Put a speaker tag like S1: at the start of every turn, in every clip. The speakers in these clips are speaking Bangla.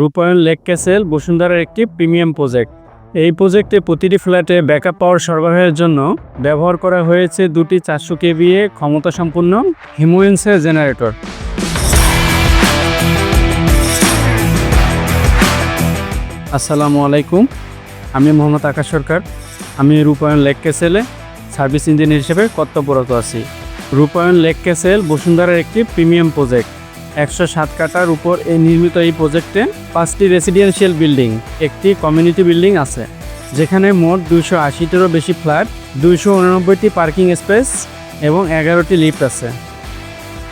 S1: রূপায়ণ লেক ক্যাসেল বসুন্ধরার একটি প্রিমিয়াম প্রজেক্ট। এই প্রজেক্টে প্রতিটি ফ্ল্যাটে ব্যাকআপ পাওয়ার সরবরাহের জন্য ব্যবহার করা হয়েছে দুটি চারশো কেভিএ ক্ষমতা সম্পন্ন হিমোয়েন্সের জেনারেটর। আসসালামু আলাইকুম, আমি মোহাম্মদ আকাশ সরকার। আমি রূপায়ণ লেক ক্যাসেলে সার্ভিস ইঞ্জিনিয়ার হিসেবে কর্তব্যরত আছি। রূপায়ণ লেক ক্যাসেল বসুন্ধরার একটি প্রিমিয়াম প্রজেক্ট। একশো সাত কাটার উপর এই নির্মিত এই প্রজেক্টে পাঁচটি রেসিডেন্সিয়াল বিল্ডিং একটি কমিউনিটি বিল্ডিং আছে, যেখানে মোট দুইশো আশিটিরও বেশি ফ্ল্যাট দুইশো পার্কিং স্পেস এবং এগারোটি লিফট আছে।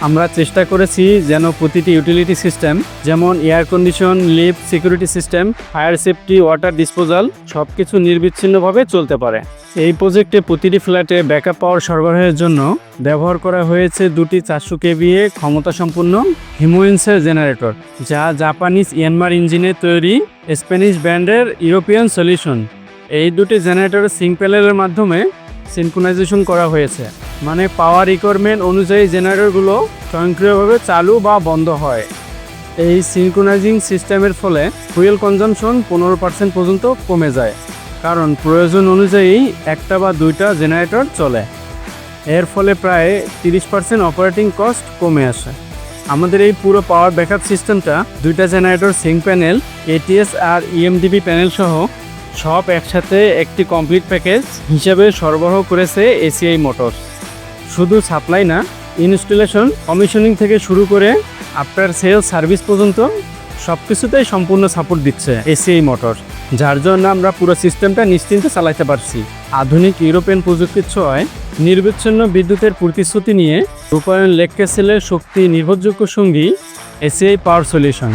S1: আমরা চেষ্টা করেছি যেন প্রতিটি ইউটিলিটি সিস্টেম যেমন air condition lift security system fire safety water disposal সব কিছু নির্বিচ্ছিন্নভাবে চলতে পারে। এই প্রজেক্টে প্রতিটি ফ্ল্যাটে ব্যাকআপ পাওয়ার সরবরাহের জন্য ব্যবহার করা হয়েছে দুটি চারশো কেভিএ ক্ষমতা সম্পন্ন হিমোয়েন্সের জেনারেটর যা জাপানিজ ইয়ানমার ইঞ্জিনের তৈরি স্প্যানিশ ব্র্যান্ডের ইউরোপিয়ান সলিউশন এই দুটি জেনারেটরের সিঙ্ক প্যানেলের মাধ্যমে সিনক্রোনাইজেশন করা হয়েছে। মানে পাওয়ার রিকোয়ারমেন্ট অনুযায়ী জেনারেটরগুলো স্বয়ংক্রিয়ভাবে চালু বা বন্ধ হয়। এই সিনক্রোনাইজিং সিস্টেমের ফলে ফুয়েল কনজামশন পনেরো পার্সেন্ট পর্যন্ত কমে যায়, কারণ প্রয়োজন অনুযায়ী একটা বা দুইটা জেনারেটর চলে। এর ফলে প্রায় তিরিশ পার্সেন্ট অপারেটিং কস্ট কমে আসে। আমাদের এই পুরো পাওয়ার ব্যাকআপ সিস্টেমটা দুইটা জেনারেটর সিং প্যানেল এটিএস আর E ইএমডিবি প্যানেল সহ সব একসাথে একটি কমপ্লিট প্যাকেজ হিসেবে সরবরাহ করেছে এসিআই মোটরস শুধু সাপ্লাই না ইনস্টলেশন কমিশনিং থেকে শুরু করে আফটার সেল সার্ভিস পর্যন্ত সব কিছুতেই সম্পূর্ণ সাপোর্ট দিচ্ছে এসিআই মোটর যার জন্য আমরা পুরো সিস্টেমটা নিশ্চিন্তে চালাতে পারছি। আধুনিক ইউরোপিয়ান প্রযুক্তির ছোঁয়ায় নির্বিচ্ছিন্ন বিদ্যুতের প্রতিশ্রুতি নিয়ে রূপায়ণ লেক ক্যাসেলের শক্তি নির্ভরযোগ্য সঙ্গী এসিআই পাওয়ার সলিউশন